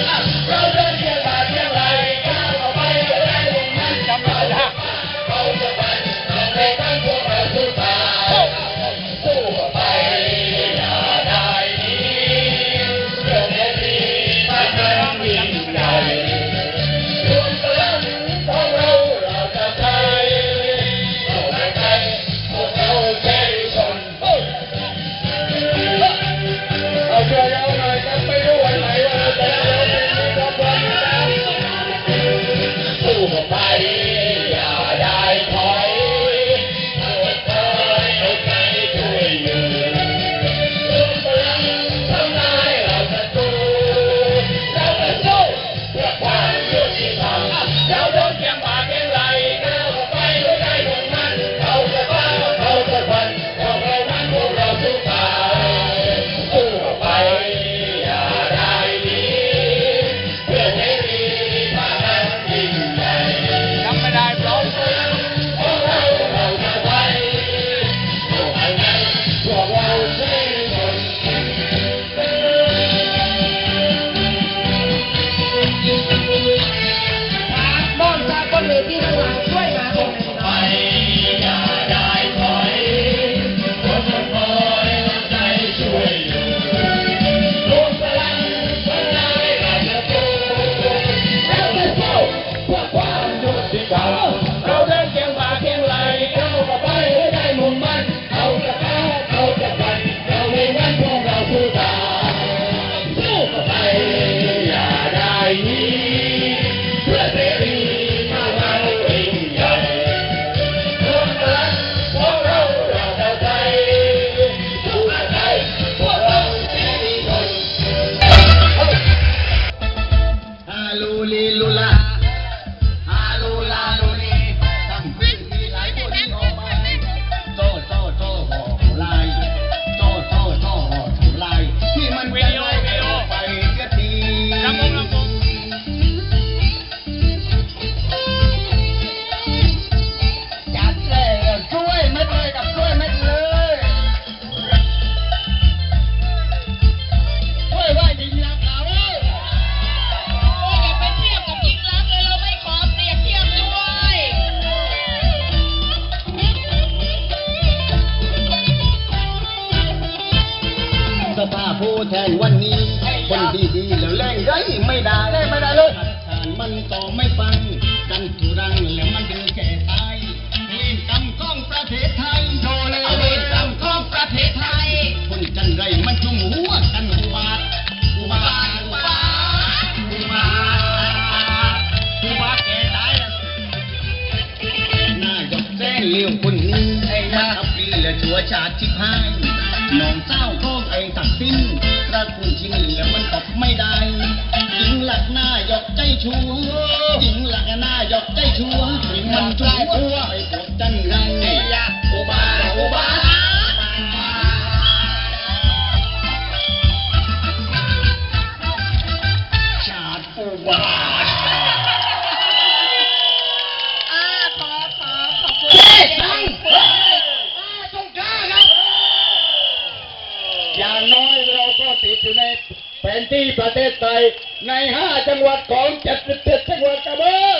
Run, งวันนี้ คนดีๆแล้วแรงไรไม่ได้แรงไม่ได้เลยทานมันต่อไม่ฟังกันทุรังแล้วมันดึงแก่ตายเวรกรรมของประเทศไทยโดนเลยเวรกรรมของประเทศไทย คนกันไรมันจุ่มหัวกันอุบาทอุบาทอุบาทอุบาทอุบาทแก่ตายแล้วหน้ายกแจ้งเลี้ยวคนนี้ไอ้มาขับปีและชัวชาติชิบหายน้องเจ้าก็ไอ้ตักสิ้น ชัวหญิงหลักหน้าหยอกใจชัวถึงมันจุ้ยพัวไอ้พวกจันไรไอ้ยอบาอุบาชาติอุบาทอ่าขอขอขอบคุณเจ๊ตังต้องก้าอย่างน้อย ติดอยู่ในแผนที่ประเทศไทยใน 5 จังหวัดของ 77 จังหวัดกระเบอ